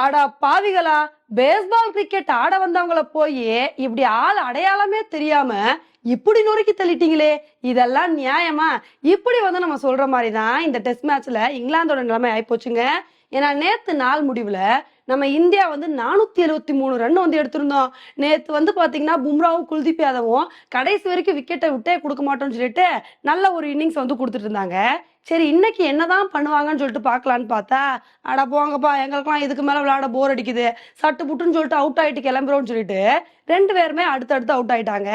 அடா பாவிகளா baseball cricket ஆட வந்தவங்கள போய் இப்படி ஆள் அடையாளமே தெரியாம இப்படி நொறுக்கி தள்ளிட்டீங்களே இதெல்லாம் நியாயமா? இப்படி வந்து நம்ம சொல்ற மாதிரி தான் இந்த டெஸ்ட் மேட்ச்ல இங்கிலாந்தோட நிலைமை ஆயிப்போச்சுங்க. ஏன்னா நேத்து நாள் முடிவுல நம்ம இந்தியா வந்து நானூத்தி எழுபத்தி மூணு ரன் வந்து எடுத்திருந்தோம். நேத்து வந்து பாத்தீங்கன்னா பும்ராவும் குல்தீப் யாதவும் கடைசி வரைக்கும் விக்கெட்டை விட்டே கொடுக்க மாட்டோம்னு சொல்லிட்டு நல்ல ஒரு இன்னிங்ஸ் வந்து கொடுத்துட்டு இருந்தாங்க. சரி இன்னைக்கு என்னதான் பண்ணுவாங்கன்னு சொல்லிட்டு பார்க்கலான்னு பார்த்தா அட போங்கப்பா எங்களுக்குலாம் இதுக்கு மேல விளையாட போர் அடிக்குது. சட்டு புட்டுன்னு சொல்லிட்டு அவுட் ஆயிட்டு கிளம்புறோம்னு சொல்லிட்டு ரெண்டு பேருமே அடுத்தடுத்து அவுட் ஆயிட்டாங்க.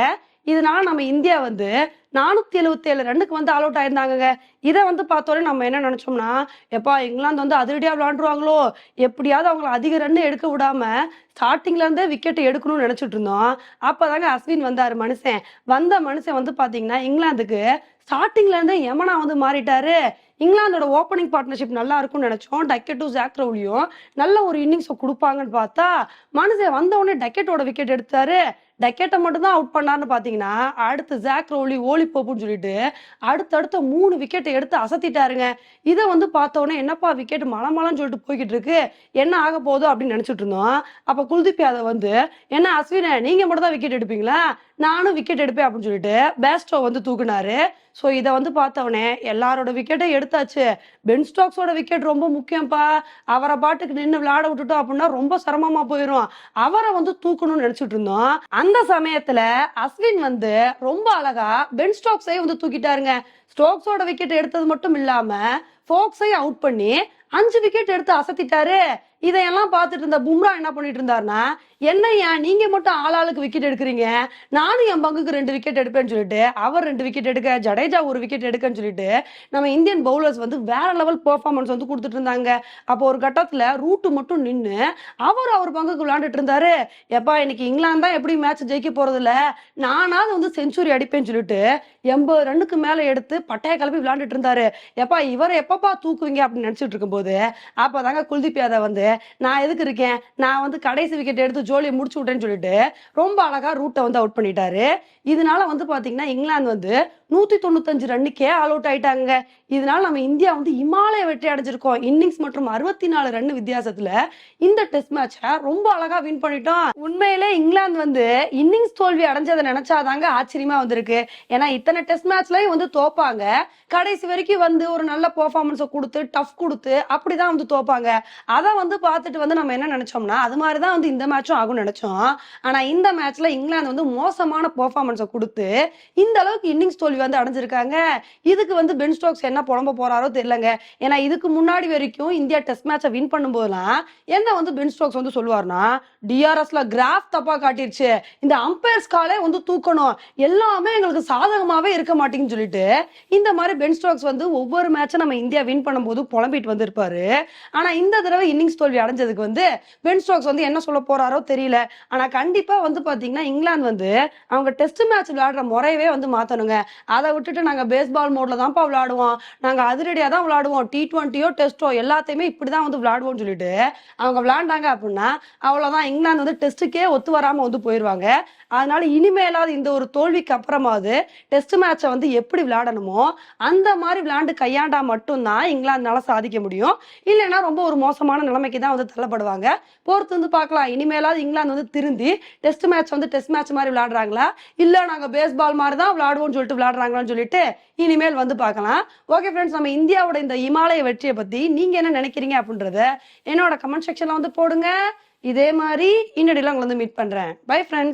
இதனால நம்ம இந்தியா வந்து நானூத்தி எழுபத்தி ஏழு ரன்னுக்கு வந்து ஆல் அவுட் ஆயிருந்தாங்கங்க. இதை வந்து பார்த்தோன்னே நம்ம என்ன நினைச்சோம்னா எப்பா இங்கிலாந்து வந்து அதிரடியா விளாண்டுருவாங்களோ? எப்படியாவது அவங்கள அதிக ரன் எடுக்க விடாம ஸ்டார்டிங்ல இருந்தே விக்கெட் எடுக்கணும்னு நினைச்சிட்டு இருந்தோம். அப்பதாங்க அஸ்வின் வந்தாரு மனுஷன். வந்த மனுஷன் வந்து பாத்தீங்கன்னா இங்கிலாந்துக்கு ஸ்டார்டிங்ல இருந்தே யமனா வந்து மாறிட்டாரு. இங்கிலாந்தோட ஓப்பனிங் பார்ட்னர்ஷிப் நல்லா இருக்கும்னு நினைச்சோம். டக்கெட்டும் ஜாக்ரவுலியும் நல்ல ஒரு இன்னிங்ஸை கொடுப்பாங்கன்னு பார்த்தா மனுஷன் வந்த உடனே டக்கெட்டோட விக்கெட் எடுத்தாரு. டக்கெட்டை மட்டும் தான் அவுட் பண்ணார்னு பாத்தீங்கன்னா அடுத்து ஜாக் ரோலி ஓலி போப்புன்னு சொல்லிட்டு அடுத்தடுத்த மூணு விக்கெட்டை எடுத்து அசத்திட்டாருங்க. இதை வந்து பார்த்த என்னப்பா விக்கெட் மலமலன்னு சொல்லிட்டு போய்கிட்டு இருக்கு என்ன ஆக போதும் அப்படின்னு நினைச்சிட்டு இருந்தோம். அப்போ குல்தீப் யாதவ் வந்து என்ன அஸ்வின நீங்க மட்டும் தான் விக்கெட் எடுப்பீங்களா? நானும் விக்கெட் எடுப்பேன் அப்படின்னு சொல்லிட்டு பேஸ்டோ வந்து தூக்குனாரு. ஸோ இதை வந்து பார்த்தவொடனே எல்லாரோட விக்கெட்டை எடுத்தாச்சு. பென் ஸ்டாக்ஸோட விக்கெட் ரொம்ப முக்கியம்ப்பா அவரை பாட்டுக்கு நின்று விளையாட விட்டுட்டோம் அப்படின்னா ரொம்ப சிரமமா போயிடும் அவரை வந்து தூக்கணும்னு நினைச்சிட்டு இருந்தோம். அந்த சமயத்துல அஸ்வின் வந்து ரொம்ப அழகா பென் ஸ்டாக்ஸையும் வந்து தூக்கிட்டாருங்க. ஸ்டோக்ஸோட விக்கெட் எடுத்தது மட்டும் இல்லாம ஃபோக்ஸையும் அவுட் பண்ணி அஞ்சு விக்கெட் எடுத்து அசத்திட்டாரு. இதையெல்லாம் பார்த்துட்டு இருந்த பும்ரா என்ன பண்ணிட்டு இருந்தாருன்னா என்னையா நீங்க மட்டும் ஆளாளுக்கு விக்கெட் எடுக்கிறீங்க? நானும் என் பங்குக்கு ரெண்டு விக்கெட் எடுப்பேன்னு சொல்லிட்டு அவர் ரெண்டு விக்கெட் எடுக்க ஜடேஜா ஒரு விக்கெட் எடுக்கன்னு சொல்லிட்டு நம்ம இந்தியன் பவுலர்ஸ் வந்து வேற லெவல் பெர்ஃபார்மன்ஸ் வந்து கொடுத்துட்டு இருந்தாங்க. அப்போ ஒரு கட்டத்துல ரூட்டு மட்டும் நின்று அவர் அவர் பங்குக்கு விளையாண்டுட்டு இருந்தாரு. எப்பா இன்னைக்கு இங்கிலாந்து தான் எப்படி மேட்ச் ஜெயிக்க போறது இல்ல நானாவது வந்து செஞ்சுரி அடிப்பேன்னு சொல்லிட்டு எண்பது ரன்னுக்கு மேல எடுத்து பட்டைய கிளப்பி விளையாண்டுட்டு இருந்தாரு. எப்பா இவரை எப்பப்பா தூக்குவீங்க அப்படின்னு நினைச்சிட்டு இருக்கும்போது அப்பதாங்க குல்தீப் யாதவ் வந்து நான் எதுக்கு இருக்கேன்? நான் வந்து கடைசி விக்கெட் எடுத்து ஜோலியை முடிச்சு விட்டேன்னு சொல்லிட்டு ரொம்ப அழகா ரூட்டை வந்து அவுட் பண்ணிட்டாரு. இதனால வந்து பாத்தீங்கன்னா இங்கிலாந்து வந்து நூத்தி தொண்ணூத்தஞ்சு ரன்னுக்கே ஆல் அவுட் ஆயிட்டாங்க. இதனால நம்ம இந்தியா வந்து இமாலய வெற்றி அடைஞ்சிருக்கோம். இன்னிங்ஸ் மற்றும் அறுபத்தி நாலு ரன் வித்தியாசத்துல இந்த டெஸ்ட் மேட்சை ரொம்ப அழகா வின் பண்ணிட்டோம். உண்மையிலே இங்கிலாந்து வந்து இன்னிங்ஸ் தோல்வி அடைஞ்சதை நினைச்சாதாங்க ஆச்சரியமா வந்திருக்கு. ஏன்னா இத்தனை டெஸ்ட் மேட்ச்லயும் வந்து தோப்பாங்க. கடைசி வரைக்கும் வந்து ஒரு நல்ல பெர்ஃபார்மன்ஸை கொடுத்து டஃப் கொடுத்து அப்படிதான் வந்து தோப்பாங்க. அதை வந்து பார்த்துட்டு வந்து நம்ம என்ன நினைச்சோம்னா அது மாதிரி தான் வந்து இந்த மேட்சும் ஆகும்னு நினைச்சோம். ஆனா இந்த மேட்ச்ல இங்கிலாந்து வந்து மோசமான பெர்ஃபார்மன்ஸை கொடுத்து இந்த அளவுக்கு இன்னிங்ஸ் தோல்வி வந்து அடைஞ்சிருக்காங்க. இதுக்கு வந்து பென் ஸ்டோக்ஸ் என்ன புலம்ப போறாரோ தெரியலங்க. ஏன்னா இதுக்கு முன்னாடி வரைக்கும் இந்தியா டெஸ்ட் மேட்சை வின் பண்ணும்போதெல்லாம் என்ன வந்து பென் ஸ்டோக்ஸ் வந்து சொல்லுவார்னா டிஆர்எஸ்ல கிராஃப் தப்பா காட்டிருச்சு. இந்த அம்பையர்ஸ் காலே வந்து தூக்கணும். எல்லாமே எங்களுக்கு சாதகமாவே இருக்க மாட்டேங்குன்னு சொல்லிட்டு இந்த மாதிரி பென் ஸ்டோக்ஸ் வந்து ஒவ்வொரு மேட்சும் நம்ம இந்தியா வின் பண்ணும்போது புலம்பிட்டு வந்திருப்பாரு. ஆனா இந்த தடவை இன்னிங்ஸ் தோல்வி அடைஞ்சதுக்கு வந்து பென் ஸ்டோக்ஸ் வந்து என்ன சொல்ல போறாரோ தெரியல. ஆனா கண்டிப்பா வந்து பாத்தீங்கன்னா இங்கிலாந்து வந்து அவங்க டெஸ்ட் மேட்ச் விளையாடுற முறையவே வந்து மாத்தணுங்க. அதை விட்டுட்டு நாங்க பேஸ்பால் மோட்ல தான்ப்பா விளையாடுவோம். நாங்க அதிரடியா தான் விளையாடுவோம். டி ட்வெண்ட்டியோ டெஸ்டோ எல்லாத்தையுமே இப்படிதான் வந்து விளையாடுவோம்னு சொல்லிட்டு அவங்க விளையாண்டாங்க அப்படின்னா அவ்வளவுதான். இங்கிலாந்து வந்து டெஸ்ட்டுக்கே ஒத்து வராம வந்து போயிருவாங்க. அதனால இனிமேலாவது இந்த ஒரு தோல்விக்கு அப்புறமாவது டெஸ்ட் மேட்சை வந்து எப்படி விளையாடணுமோ அந்த மாதிரி விளையாண்டு கையாண்டா மட்டும்தான் இங்கிலாந்துனால சாதிக்க முடியும். இல்லைன்னா ரொம்ப ஒரு மோசமான நிலைமைக்கு தான் வந்து தள்ளப்படுவாங்க. பொறுத்து வந்து பார்க்கலாம். இனிமேலாவது இங்கிலாந்து வந்து திருந்தி டெஸ்ட் மேட்ச் வந்து டெஸ்ட் மேட்ச் மாதிரி விளையாடுறாங்களா? இல்லை நாங்கள் பேஸ்பால் மாதிரி தான் விளையாடுவோம்னு சொல்லிட்டு விளையாடுறாங்களான்னு சொல்லிட்டு இனிமேல் வந்து பார்க்கலாம். ஓகே ஃப்ரெண்ட்ஸ் நம்ம இந்தியாவோட இந்த இமாலய வெற்றியை பற்றி நீங்கள் என்ன நினைக்கிறீங்க அப்படின்றத என்னோட கமெண்ட் செக்ஷனில் வந்து போடுங்க. இதே மாதிரி இன்னடியில் உங்களை வந்து மீட் பண்ணுறேன் பை ஃப்ரெண்ட்ஸ்